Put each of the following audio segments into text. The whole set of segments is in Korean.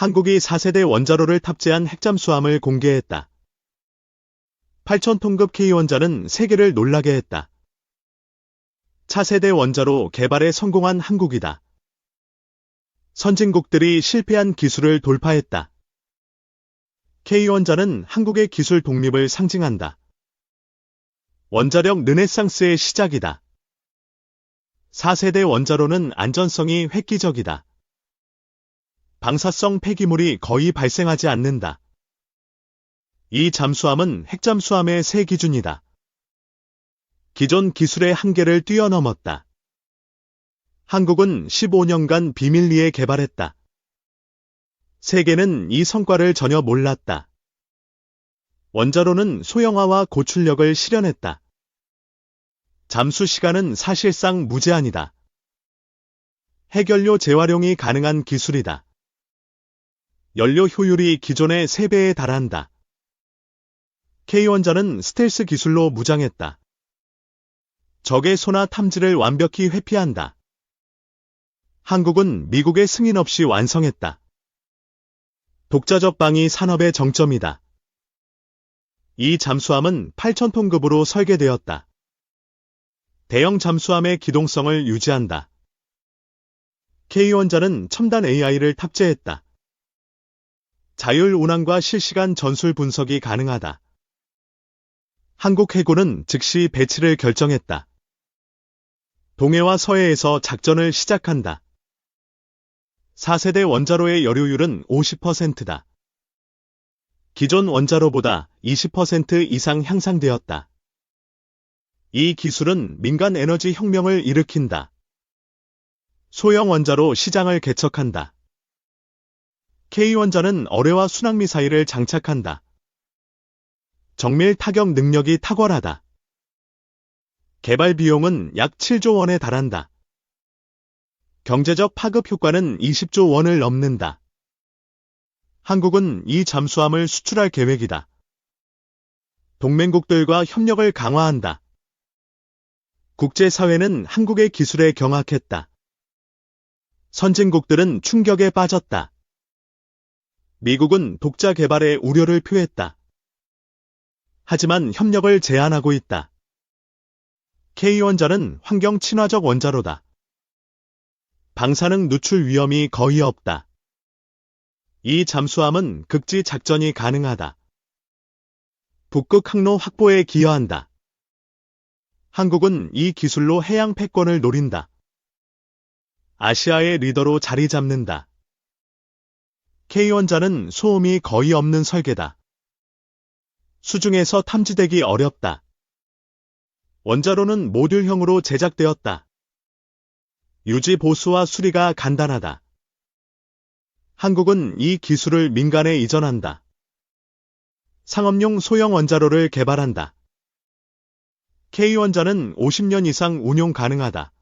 한국이 4세대 원자로를 탑재한 핵잠수함을 공개했다. 8,000톤급 K원자는 세계를 놀라게 했다. 차세대 원자로 개발에 성공한 한국이다. 선진국들이 실패한 기술을 돌파했다. K원자는 한국의 기술 독립을 상징한다. 원자력 르네상스의 시작이다. 4세대 원자로는 안전성이 획기적이다. 방사성 폐기물이 거의 발생하지 않는다. 이 잠수함은 핵잠수함의 새 기준이다. 기존 기술의 한계를 뛰어넘었다. 한국은 15년간 비밀리에 개발했다. 세계는 이 성과를 전혀 몰랐다. 원자로는 소형화와 고출력을 실현했다. 잠수 시간은 사실상 무제한이다. 핵연료 재활용이 가능한 기술이다. 연료 효율이 기존의 3배에 달한다. K원자는 스텔스 기술로 무장했다. 적의 소나 탐지를 완벽히 회피한다. 한국은 미국의 승인 없이 완성했다. 독자적 방위 산업의 정점이다. 이 잠수함은 8,000톤급으로 설계되었다. 대형 잠수함의 기동성을 유지한다. K원자는 첨단 AI를 탑재했다. 자율 운항과 실시간 전술 분석이 가능하다. 한국 해군은 즉시 배치를 결정했다. 동해와 서해에서 작전을 시작한다. 4세대 원자로의 여료율은 50%다. 기존 원자로보다 20% 이상 향상되었다. 이 기술은 민간 에너지 혁명을 일으킨다. 소형 원자로 시장을 개척한다. K원자는 어뢰와 순항미사일을 장착한다. 정밀 타격 능력이 탁월하다. 개발 비용은 약 7조 원에 달한다. 경제적 파급 효과는 20조 원을 넘는다. 한국은 이 잠수함을 수출할 계획이다. 동맹국들과 협력을 강화한다. 국제사회는 한국의 기술에 경악했다. 선진국들은 충격에 빠졌다. 미국은 독자 개발에 우려를 표했다. 하지만 협력을 제한하고 있다. K원자는 환경 친화적 원자로다. 방사능 누출 위험이 거의 없다. 이 잠수함은 극지 작전이 가능하다. 북극 항로 확보에 기여한다. 한국은 이 기술로 해양 패권을 노린다. 아시아의 리더로 자리 잡는다. K원자는 소음이 거의 없는 설계다. 수중에서 탐지되기 어렵다. 원자로는 모듈형으로 제작되었다. 유지 보수와 수리가 간단하다. 한국은 이 기술을 민간에 이전한다. 상업용 소형 원자로를 개발한다. K원자는 50년 이상 운용 가능하다.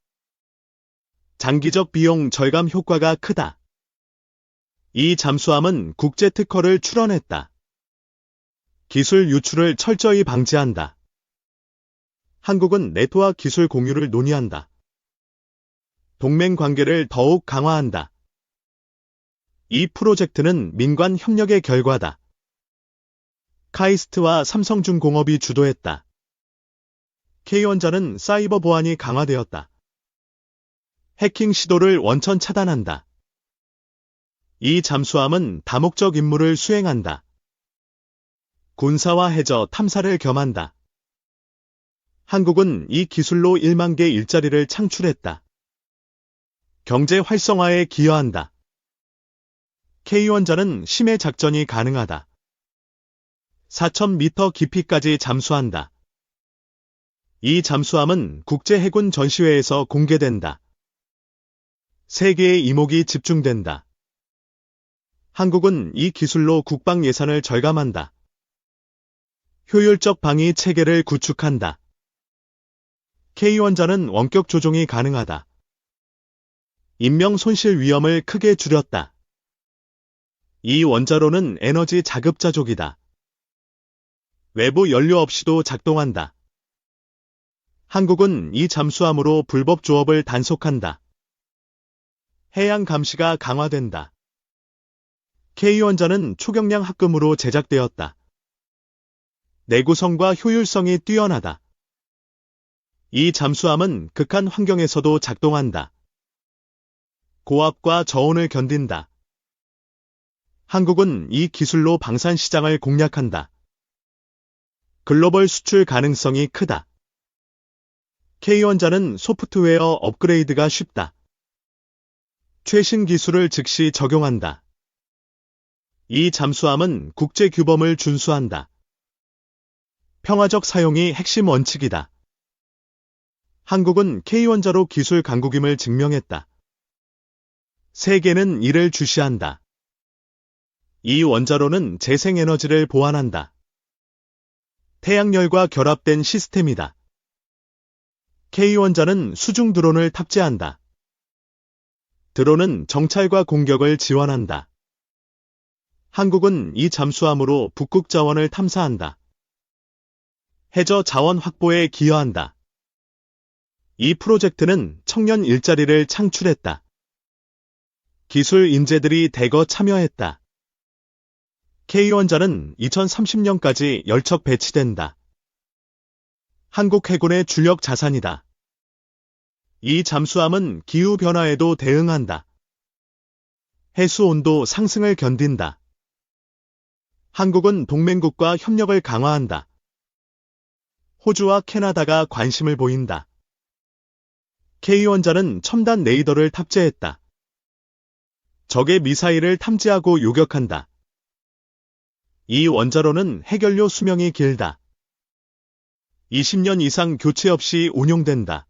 장기적 비용 절감 효과가 크다. 이 잠수함은 국제 특허를 출원했다. 기술 유출을 철저히 방지한다. 한국은 네트와 기술 공유를 논의한다. 동맹 관계를 더욱 강화한다. 이 프로젝트는 민관 협력의 결과다. 카이스트와 삼성중공업이 주도했다. K원자는 사이버 보안이 강화되었다. 해킹 시도를 원천 차단한다. 이 잠수함은 다목적 임무를 수행한다. 군사와 해저 탐사를 겸한다. 한국은 이 기술로 1만 개 일자리를 창출했다. 경제 활성화에 기여한다. K원자는 심해 작전이 가능하다. 4,000m 깊이까지 잠수한다. 이 잠수함은 국제 해군 전시회에서 공개된다. 세계의 이목이 집중된다. 한국은 이 기술로 국방 예산을 절감한다. 효율적 방위 체계를 구축한다. K원자는 원격 조종이 가능하다. 인명 손실 위험을 크게 줄였다. 이 원자로는 에너지 자급자족이다. 외부 연료 없이도 작동한다. 한국은 이 잠수함으로 불법 조업을 단속한다. 해양 감시가 강화된다. K원자는 초경량 합금으로 제작되었다. 내구성과 효율성이 뛰어나다. 이 잠수함은 극한 환경에서도 작동한다. 고압과 저온을 견딘다. 한국은 이 기술로 방산 시장을 공략한다. 글로벌 수출 가능성이 크다. K원자는 소프트웨어 업그레이드가 쉽다. 최신 기술을 즉시 적용한다. 이 잠수함은 국제 규범을 준수한다. 평화적 사용이 핵심 원칙이다. 한국은 K원자로 기술 강국임을 증명했다. 세계는 이를 주시한다. 이 원자로는 재생에너지를 보완한다. 태양열과 결합된 시스템이다. K원자는 수중 드론을 탑재한다. 드론은 정찰과 공격을 지원한다. 한국은 이 잠수함으로 북극 자원을 탐사한다. 해저 자원 확보에 기여한다. 이 프로젝트는 청년 일자리를 창출했다. 기술 인재들이 대거 참여했다. K원자는 2030년까지 열척 배치된다. 한국 해군의 주력 자산이다. 이 잠수함은 기후변화에도 대응한다. 해수 온도 상승을 견딘다. 한국은 동맹국과 협력을 강화한다. 호주와 캐나다가 관심을 보인다. K원자는 첨단 레이더를 탑재했다. 적의 미사일을 탐지하고 요격한다. 이 원자로는 해결료 수명이 길다. 20년 이상 교체 없이 운용된다.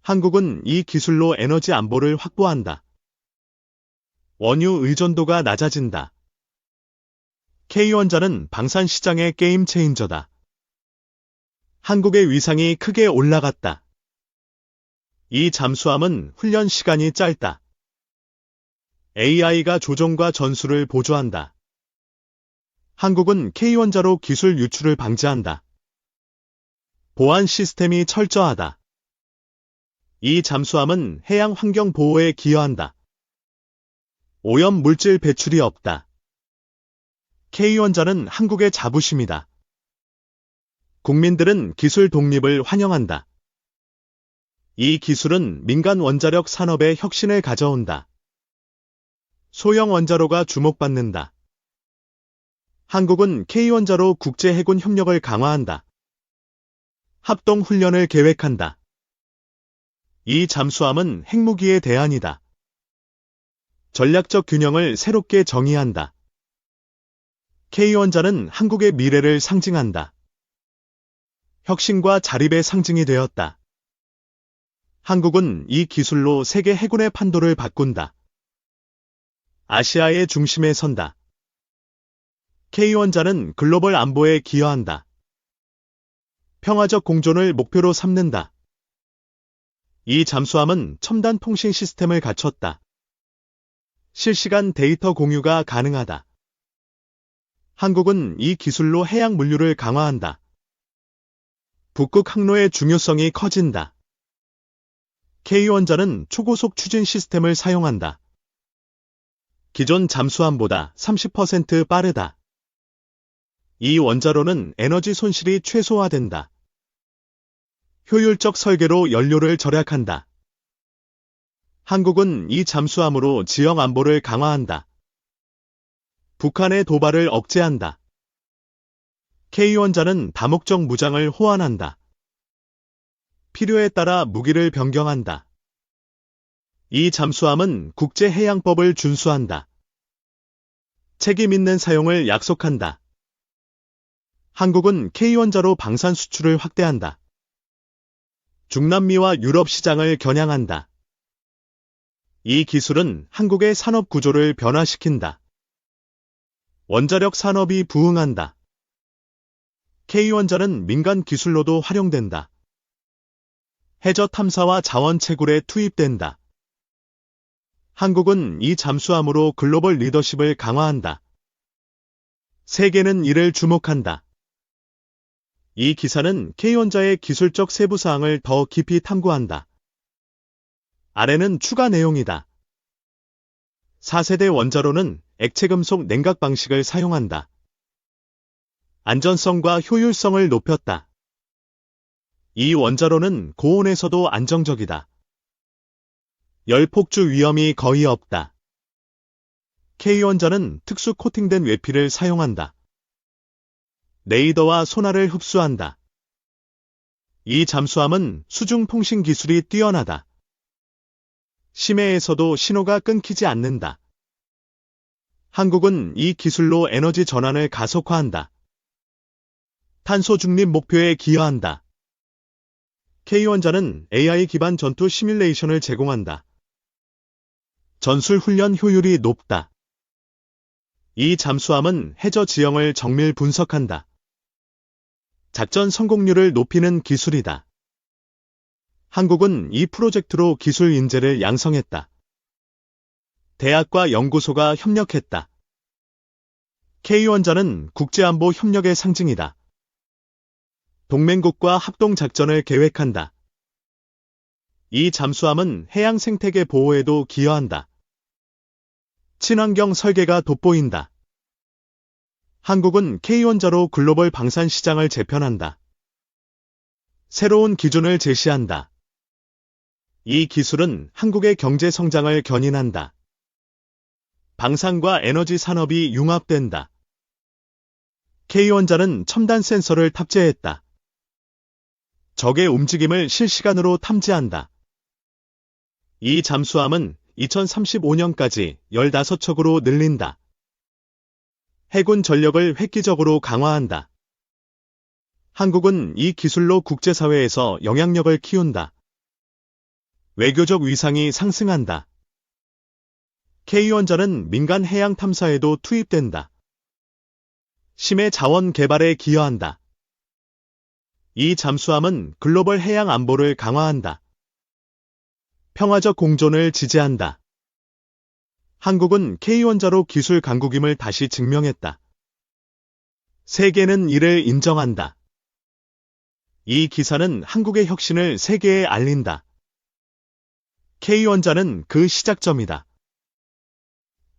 한국은 이 기술로 에너지 안보를 확보한다. 원유 의존도가 낮아진다. K원자는 방산 시장의 게임 체인저다. 한국의 위상이 크게 올라갔다. 이 잠수함은 훈련 시간이 짧다. AI가 조종과 전술을 보조한다. 한국은 K원자로 기술 유출을 방지한다. 보안 시스템이 철저하다. 이 잠수함은 해양 환경 보호에 기여한다. 오염 물질 배출이 없다. K원자는 한국의 자부심이다. 국민들은 기술 독립을 환영한다. 이 기술은 민간 원자력 산업의 혁신을 가져온다. 소형 원자로가 주목받는다. 한국은 K원자로 국제 해군 협력을 강화한다. 합동 훈련을 계획한다. 이 잠수함은 핵무기의 대안이다. 전략적 균형을 새롭게 정의한다. K원자는 한국의 미래를 상징한다. 혁신과 자립의 상징이 되었다. 한국은 이 기술로 세계 해군의 판도를 바꾼다. 아시아의 중심에 선다. K원자는 글로벌 안보에 기여한다. 평화적 공존을 목표로 삼는다. 이 잠수함은 첨단 통신 시스템을 갖췄다. 실시간 데이터 공유가 가능하다. 한국은 이 기술로 해양 물류를 강화한다. 북극 항로의 중요성이 커진다. K원자는 초고속 추진 시스템을 사용한다. 기존 잠수함보다 30% 빠르다. 이 원자로는 에너지 손실이 최소화된다. 효율적 설계로 연료를 절약한다. 한국은 이 잠수함으로 지역 안보를 강화한다. 북한의 도발을 억제한다. K원자는 다목적 무장을 호환한다. 필요에 따라 무기를 변경한다. 이 잠수함은 국제해양법을 준수한다. 책임 있는 사용을 약속한다. 한국은 K원자로 방산 수출을 확대한다. 중남미와 유럽 시장을 겨냥한다. 이 기술은 한국의 산업 구조를 변화시킨다. 원자력 산업이 부흥한다. K원자는 민간 기술로도 활용된다. 해저 탐사와 자원 채굴에 투입된다. 한국은 이 잠수함으로 글로벌 리더십을 강화한다. 세계는 이를 주목한다. 이 기사는 K원자의 기술적 세부사항을 더 깊이 탐구한다. 아래는 추가 내용이다. 4세대 원자로는 액체금속 냉각 방식을 사용한다. 안전성과 효율성을 높였다. 이 원자로는 고온에서도 안정적이다. 열폭주 위험이 거의 없다. K원자는 특수 코팅된 외피를 사용한다. 레이더와 소나를 흡수한다. 이 잠수함은 수중 통신 기술이 뛰어나다. 심해에서도 신호가 끊기지 않는다. 한국은 이 기술로 에너지 전환을 가속화한다. 탄소 중립 목표에 기여한다. K원자는 AI 기반 전투 시뮬레이션을 제공한다. 전술 훈련 효율이 높다. 이 잠수함은 해저 지형을 정밀 분석한다. 작전 성공률을 높이는 기술이다. 한국은 이 프로젝트로 기술 인재를 양성했다. 대학과 연구소가 협력했다. K원자는 국제안보 협력의 상징이다. 동맹국과 합동작전을 계획한다. 이 잠수함은 해양 생태계 보호에도 기여한다. 친환경 설계가 돋보인다. 한국은 K원자로 글로벌 방산 시장을 재편한다. 새로운 기준을 제시한다. 이 기술은 한국의 경제 성장을 견인한다. 방산과 에너지 산업이 융합된다. K원자는 첨단 센서를 탑재했다. 적의 움직임을 실시간으로 탐지한다. 이 잠수함은 2035년까지 15척으로 늘린다. 해군 전력을 획기적으로 강화한다. 한국은 이 기술로 국제사회에서 영향력을 키운다. 외교적 위상이 상승한다. K원자는 민간 해양 탐사에도 투입된다. 심해 자원 개발에 기여한다. 이 잠수함은 글로벌 해양 안보를 강화한다. 평화적 공존을 지지한다. 한국은 K원자로 기술 강국임을 다시 증명했다. 세계는 이를 인정한다. 이 기사는 한국의 혁신을 세계에 알린다. K원자는 그 시작점이다.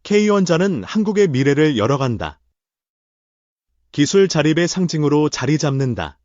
K원자는 한국의 미래를 열어간다. 기술 자립의 상징으로 자리 잡는다.